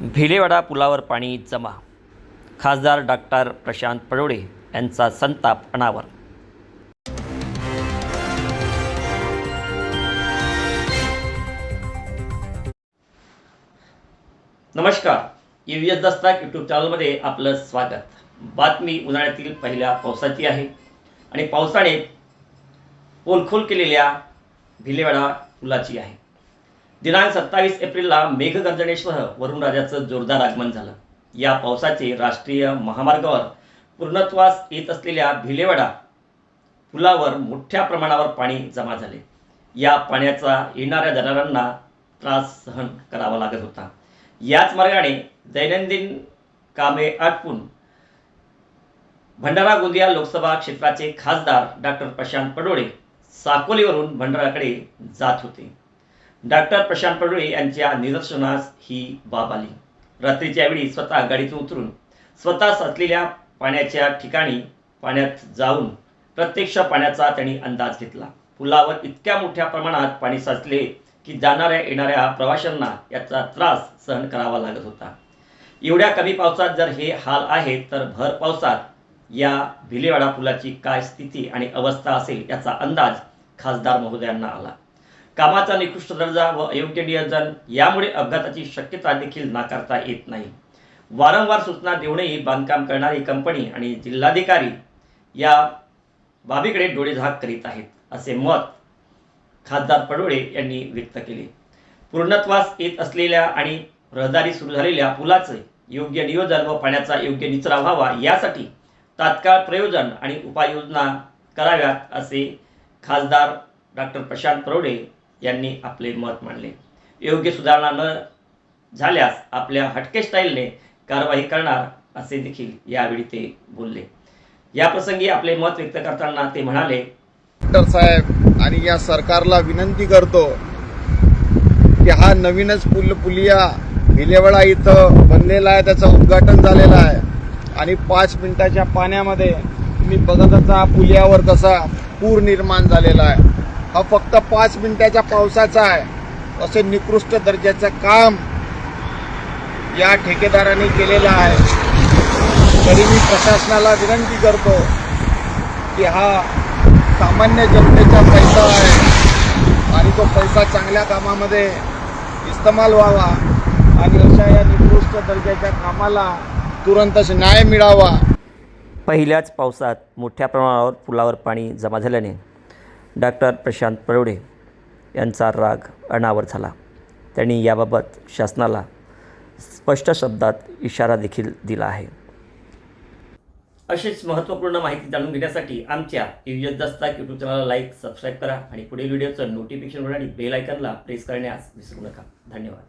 भिलेवाडा पुलावर पाणी जमा. खासदार डॉक्टर प्रशांत पडोळे यांचा संताप अनावर. नमस्कार. यू एस दस्ताक यूट्यूब चॅनलमध्ये आपलं स्वागत. बातमी उन्हाळ्यातील पहिल्या पावसाची आहे. आणि पावसाने पोलखोल केलेल्या भिलेवाडा पुलाची आहे. दिनांक सत्तावीस एप्रिलला मेघगर्जनेसह वरुणराजाचं जोरदार आगमन झालं. या पावसाचे राष्ट्रीय महामार्गावर पूर्णत्वास येत असलेल्या भिलेवाडा पुलावर मोठ्या प्रमाणावर पाणी जमा झाले. या पाण्याचा येणाऱ्या जनावरांना त्रास सहन करावा लागत होता. याच मार्गाने दैनंदिन कामे आटपून भंडारा गोंदिया लोकसभा क्षेत्राचे खासदार डॉक्टर प्रशांत पडोळे साकोलीवरून भंडाराकडे जात होते. डॉक्टर प्रशांत पडोळे यांच्या निदर्शनास ही बाब आली. रात्रीच्या वेळी स्वतः गाडीतून उतरून स्वतः साचलेल्या पाण्याच्या ठिकाणी पाण्यात जाऊन प्रत्यक्ष पाण्याचा त्यांनी अंदाज घेतला. पुलावर इतक्या मोठ्या प्रमाणात पाणी साचले की जाणाऱ्या येणाऱ्या प्रवाशांना याचा त्रास सहन करावा लागत होता. एवढ्या कमी पावसात जर हे हाल आहेत तर भर पावसात या भिलेवाडा पुलाची काय स्थिती आणि अवस्था असेल याचा अंदाज खासदार महोदयांना आला. कामाचा निकृष्ट दर्जा व अयोग्य नियोजन यामुळे अपघाताची शक्यता देखील नाकारता येत नाही. वारंवार सूचना देऊनही बांधकाम करणारी कंपनी आणि जिल्हाधिकारी या बाबीकडे डोळेझाक करीत आहेत असे मत खासदार पडोळे यांनी व्यक्त केले. पूर्णत्वास येत असलेल्या आणि रहदारी सुरू झालेल्या पुलाचे योग्य नियोजन व पाण्याचा योग्य निचरा व्हावा यासाठी तात्काळ प्रयोजन आणि उपाययोजना कराव्यात असे खासदार डॉक्टर प्रशांत परोडे यांनी आपले मत मांडले. योग्य सुधारणा न झाल्यास आपल्या हटके स्टाईलने कारवाई करणार असे देखील यावेळी ते बोलले. याप्रसंगी आपले मत व्यक्त करताना ते म्हणाले डॉक्टर साहेब आणि या सरकारला विनंती करतो की हा नवीनच पुल पुलिया भिलेवाडा इथं बनलेला आहे त्याचं उद्घाटन झालेलं आहे. आणि पाच मिनिटाच्या पाण्यामध्ये तुम्ही बघत असा पुलियावर कसा पूर निर्माण झालेला आहे. हा फक्त पाच मिनिटाच्या पावसाचा आहे. असे निकृष्ट दर्जाचं काम या ठेकेदारांनी केलेलं आहे. तरी मी प्रशासनाला विनंती करतो की हा सामान्य जनतेचा पैसा आहे आणि तो पैसा चांगल्या कामामध्ये इस्तेमाल व्हावा आणि अशा या निकृष्ट दर्जाच्या कामाला तुरंतच न्याय मिळावा. पहिल्याच पावसात मोठ्या प्रमाणावर पुलावर पाणी जमा झाल्याने डॉक्टर प्रशांत परवडे यांचा राग अनावर झाला. त्यांनी याबाबत शासनाला स्पष्ट शब्दात इशारा देखील दिला आहे. अशीच महत्त्वपूर्ण माहिती जाणून घेण्यासाठी आमच्या युजत दस्ताक यूट्यूब चॅनलला लाईक सबस्क्राईब करा आणि पुढील व्हिडिओचं नोटिफिकेशन आणि बेल आयकनला प्रेस करण्यास विसरू नका. धन्यवाद.